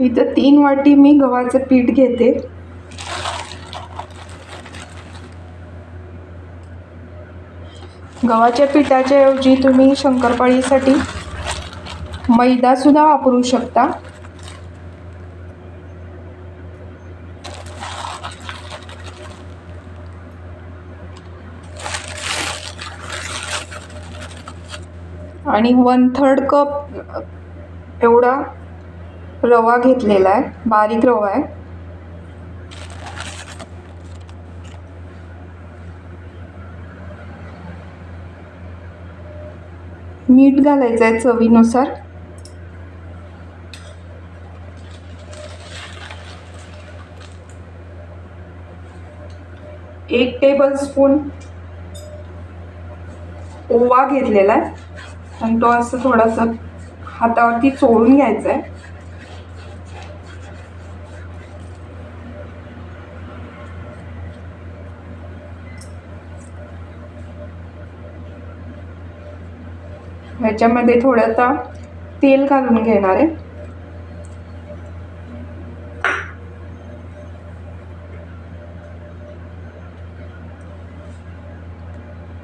इथं तीन वाटी मी गव्हाचं पीठ घेते. गव्हाच्या पिठाच्या ऐवजी तुम्ही शंकरपाळीसाठी मैदासुद्धा वापरू शकता. आणि वन थर्ड कप एवढा रवा घेतलेला आहे बारीक रवा आहे. मीठ घालायचं आहे चवीनुसार. एक टेबल स्पून ओवा घेतलेला आहे. आणि तो असं थोडासा हातावरती चोळून घ्यायचा आहे. ह्याच्यामध्ये थोडंसा तेल घालून घेणार आहे.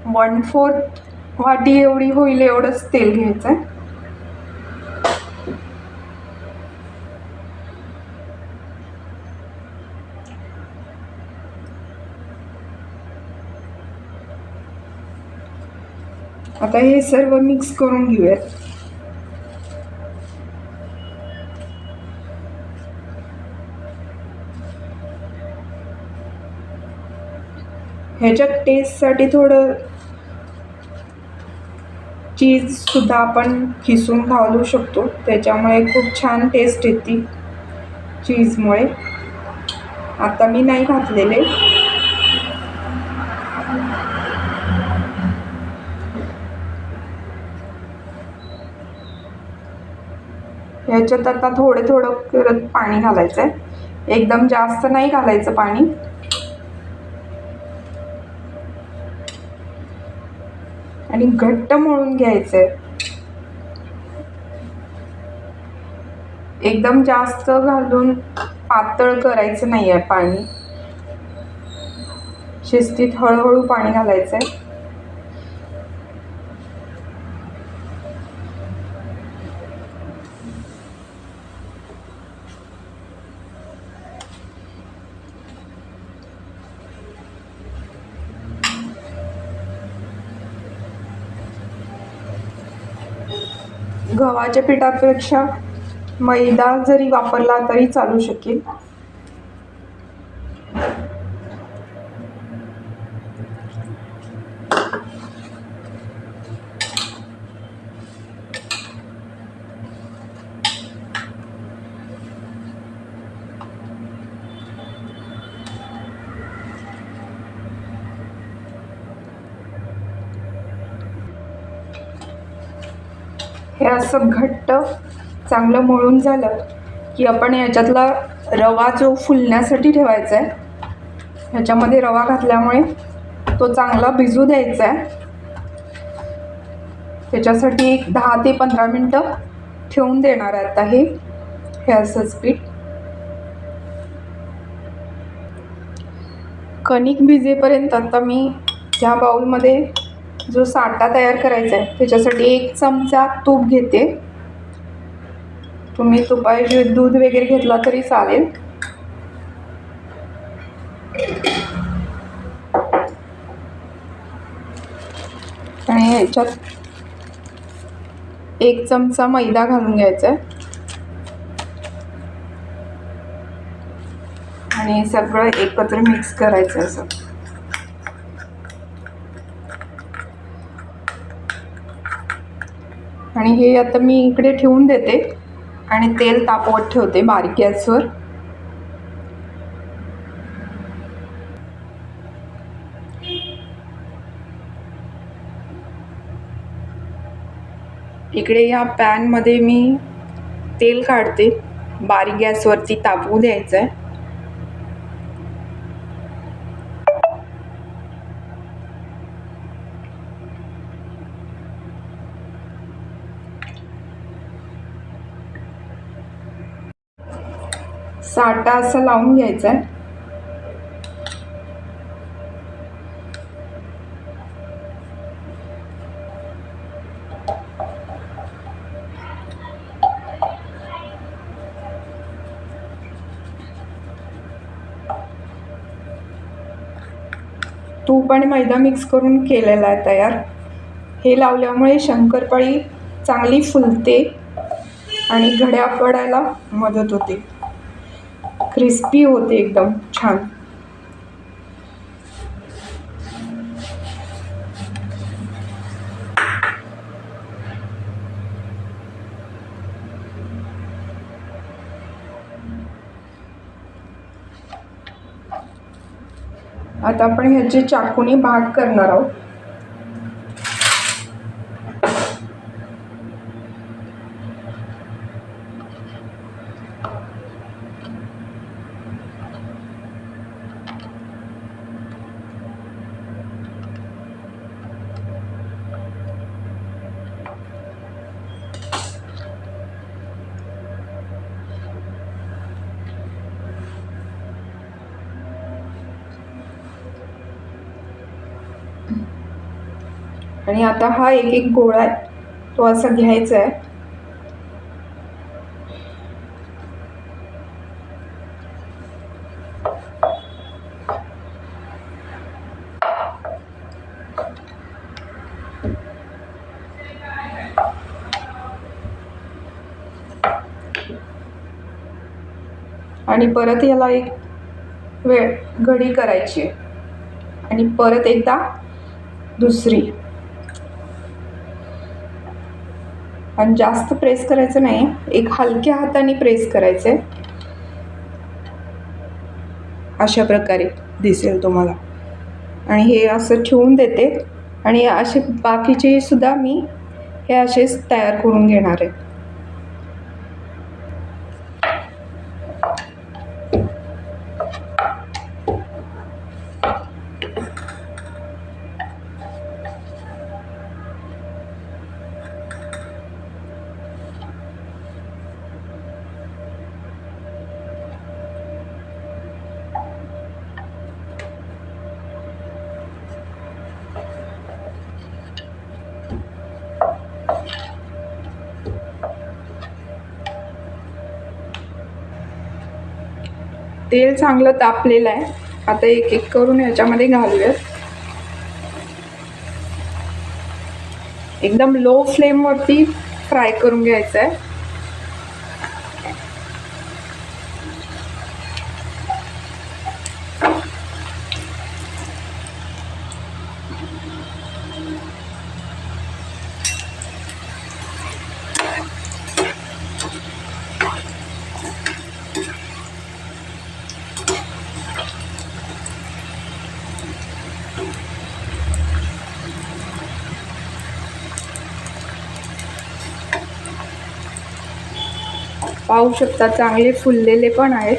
वन फोर्थ वाटी एवढी होईल एवढंच तेल घ्यायचं आहे आता हे सर्व मिक्स करून घेऊयात. ह्याच्यात टेस्टसाठी थोडं चीजसुद्धा आपण खिसून घालू शकतो. त्याच्यामुळे खूप छान टेस्ट येते चीजमुळे आता मी नाही घातलेले. ह्याच्यात आता थोडं थोडं करत पाणी घालायचं आहे एकदम जास्त नाही घालायचं पाणी. आणि घट्ट मळून घ्यायचं आहे एकदम जास्त घालून पातळ करायचं नाही आहे पाणी. शिस्तीत हळूहळू पाणी घालायचं आहे गव्हाच्या पिठापेक्षा मैदा जरी वापरला तरी चालू शकेल. हे असं घट्ट चांगलं मळून झालं की आपण याच्यातला रवा जो फुलण्यासाठी ठेवायचा आहे ह्याच्यामध्ये रवा घातल्यामुळे तो चांगला भिजू द्यायचा आहे त्याच्यासाठी एक दहा ते पंधरा मिनटं ठेवून देणार आहे आता हे हे असंच पीठ. कणिक भिजेपर्यंत आता मी ह्या बाऊलमध्ये जो साठा तयार करायचा आहे त्याच्यासाठी एक चमचा तूप घेते. तुम्ही तुपाऐवजी दूध वगैरे घेतला तरी चालेल. आणि ह्याच्यात एक चमचा मैदा घालून घ्यायचा आहे. आणि सगळं एकत्र मिक्स करायचं असं. आणि हे आता मी इकडे ठेवून देते आणि तेल तापवत ठेवते बारीक गॅसवर. इकडे या पॅनमध्ये मी तेल काढते. बारीक गॅसवरती तापवू द्यायचं आहे साठा असा लावून घ्यायचा आहे तूप आणि मैदा मिक्स करून केलेला आहे तयार. हे लावल्यामुळे शंकरपाळी चांगली फुलते आणि घड्या पडायला मदत होते. क्रिस्पी होते एकदम छान. आता आपण ह्याचे चाकूने भाग करणार आहोत. आणि आता हा एक एक गोळा आहे तो असा घ्यायचा आहे. आणि परत याला एक वेळ घडी करायची आहे. आणि परत एकदा दुसरी. आणि जास्त प्रेस करायचं नाही. एक हलक्या हाताने प्रेस करायचं आहे अशा प्रकारे दिसेल तुम्हाला. आणि हे असं ठेवून देते. आणि असे बाकीचे सुद्धा मी हे असेच तयार करून घेणार आहे. तेल चांगलं तापलेलं आहे. आता एक एक करून ह्याच्यामध्ये घालूयात. एकदम लो फ्लेमवरती फ्राय करून घ्यायचं आहे. पाहू शकता चांगले फुललेले पण आहेत.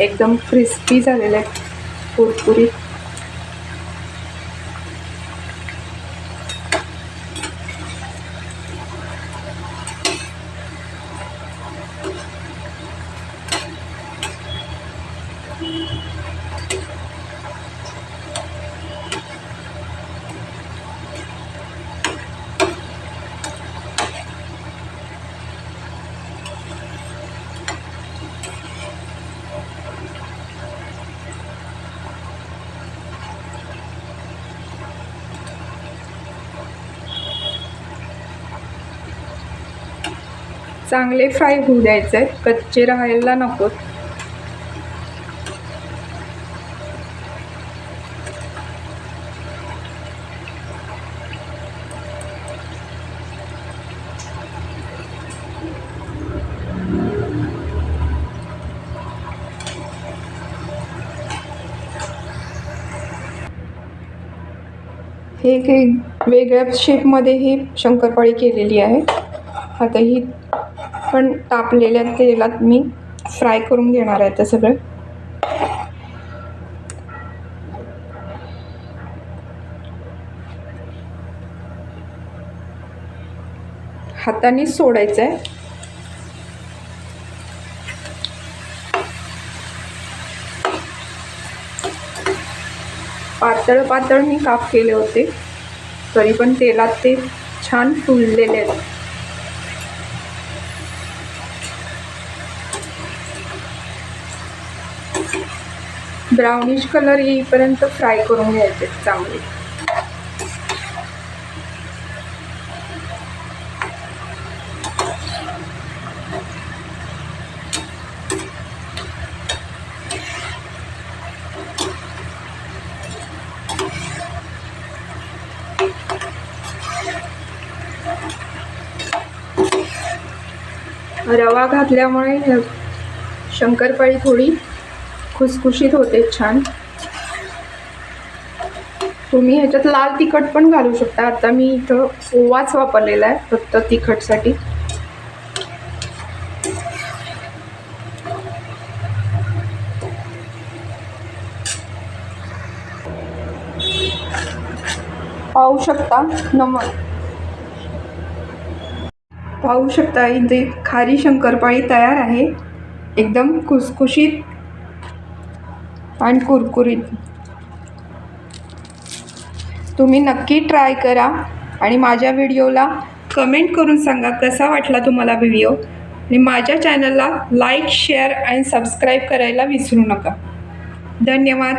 एकदम क्रिस्पी झालेले आहेत. कुरकुरीत. चांगले फ्राय होऊ द्यायचे आहेत. कच्चे राहायला नकोत हे एक वेगळ्या शेपमध्ये ही शंकरपाळी केलेली आहे. आता ही पण तापलेल्या तेलात मी फ्राय करून घेणार आहे ते सगळं. हातानेच सोडायचं आहे पातळ पातळ मी काप केले होते तरी पण तेलात ते छान फुललेले आहेत. ब्राउनिश कलर येईपर्यंत फ्राय करून घ्यायचे चांगले. रवा घातल्यामुळे शंकरपाळी थोडी खुसखुशीत होते छान. तुम्ही ह्याच्यात लाल तिखट पण घालू शकता. आता मी इथं ओवाच वापरलेला आहे फक्त तिखटसाठी. पाहू शकता नम पाहू शकता इथे खारी शंकरपाळी तयार आहे. एकदम खुसखुशीत आणि कुरकुरीत. तुम्ही नक्की ट्राय करा आणि माझ्या व्हिडिओला कमेंट करून सांगा कसा वाटला तुम्हाला व्हिडिओ. आणि माझ्या चॅनलला लाईक शेअर आणि सबस्क्राईब करायला विसरू नका. धन्यवाद.